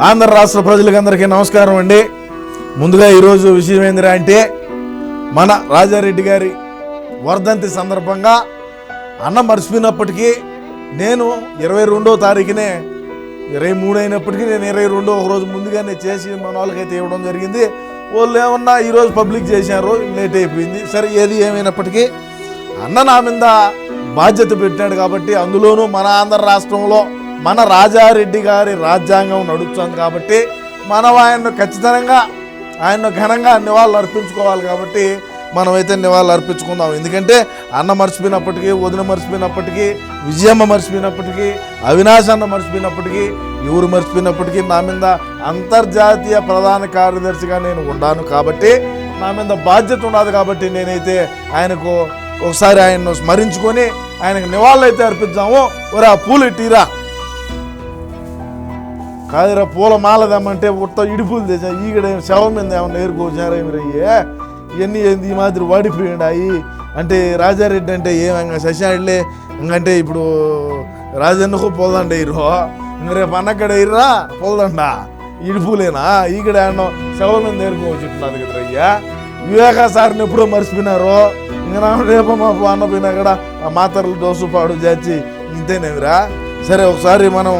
ఆంధ్ర రాష్ట్ర ప్రజలకందరికీ నమస్కారం అండి. ముందుగా ఈరోజు విషయం ఏందిరా అంటే మన రాజారెడ్డి గారి వర్ధంతి సందర్భంగా అన్న మర్చిపోయినప్పటికీ నేను ఇరవై రెండో తారీఖునే ఇరవై మూడు అయినప్పటికీ నేను ఇరవై రెండో ఒక రోజు ముందుగానే చేసి మన వాళ్ళకైతే ఇవ్వడం జరిగింది. వాళ్ళు ఏమన్నా ఈరోజు పబ్లిక్ చేశారు లేట్ అయిపోయింది. సరే ఏది ఏమైనప్పటికీ అన్న నా మీద బాధ్యత పెట్టాడు కాబట్టి అందులోనూ మన ఆంధ్ర రాష్ట్రంలో మన రాజారెడ్డి గారి రాజ్యాంగం నడుస్తుంది కాబట్టి మనం ఆయన్ను ఖచ్చితంగా ఆయన్ను ఘనంగా నివాళులు అర్పించుకోవాలి కాబట్టి మనమైతే నివాళులు అర్పించుకుందాం. ఎందుకంటే అన్న మర్చిపోయినప్పటికీ వదిన మర్చిపోయినప్పటికీ విజయమ్మ మర్చిపోయినప్పటికీ అవినాష్ అన్న మర్చిపోయినప్పటికీ ఎవరు మర్చిపోయినప్పటికీ నా మీద అంతర్జాతీయ ప్రధాన కార్యదర్శిగా నేను ఉన్నాను కాబట్టి నా మీద బాధ్యత ఉన్నది కాబట్టి నేనైతే ఆయనకు ఒకసారి ఆయన్ను స్మరించుకొని ఆయనకు నివాళులు అయితే అర్పిద్దాము. ఒరే ఆ పూలు ఇటీరా కాదురా పూల మాల తెమ్మంటే ఉత్త ఇడుపులు తెచ్చా. ఈగడ శవం మీద ఏమన్నా ఏరుకోవచ్చారా ఏమి రయ్యే ఇవన్నీ ఏంది? ఈ మాదిరి వాడిపోయినాయి అంటే రాజారెడ్డి అంటే ఏమంగా శశాడ్లే ఇంకంటే ఇప్పుడు రాజన్నకు పోదండ ఇరు ఇంక రేపు అన్నక్కడ ఇర్రా పోదండ ఇడుపులేనా? ఈగడ ఏమన్నా శవం మీద ఏరుకోవచ్చు ఇట్లాది కదా అయ్యా? వివేకా సార్ని ఎప్పుడో మర్చిపోయినారు? ఇంకా రేపు మా అన్న పోయినా కూడా ఆ మాతరలు దోసు పాడు చేర్చి ఇంతేనేమిరా? సరే ఒకసారి మనం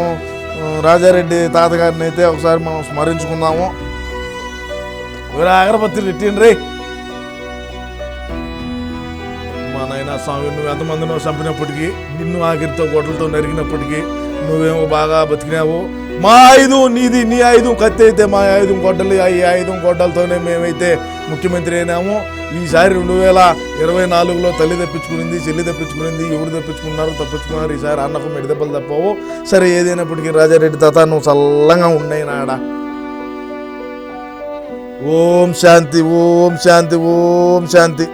రాజారెడ్డి తాతగారిని అయితే ఒకసారి మనం స్మరించుకుందాము. వీరా అగరబత్తిలు ఇట్టిండ్రి మా నాయన స్వామి నువ్వు ఎంతమంది నువ్వు చంపినప్పటికీ నిన్ను ఆఖరితో గొడ్లతో నరికినప్పటికీ నువ్వేమో బాగా బతికినావు. మా ఆయుధం నీది నీ ఆయుధం కత్తి అయితే మా ఆయుధం గొడ్డలు ఈ ఆయుధం గొడ్డలతోనే మేమైతే ముఖ్యమంత్రి అయినాము. ఈసారి రెండు వేల ఇరవై నాలుగులో తల్లి తప్పించుకునింది చెల్లి తప్పించుకునింది ఎవరు తెప్పించుకున్నారు తప్పించుకున్నారు. ఈసారి అన్నకు మెడి దెబ్బలు తప్పవు. సరే ఏదైనప్పటికీ రాజారెడ్డి తాత నువ్వు చల్లంగా ఉన్నాయి నాడ ఓం శాంతి ఓం శాంతి ఓం శాంతి.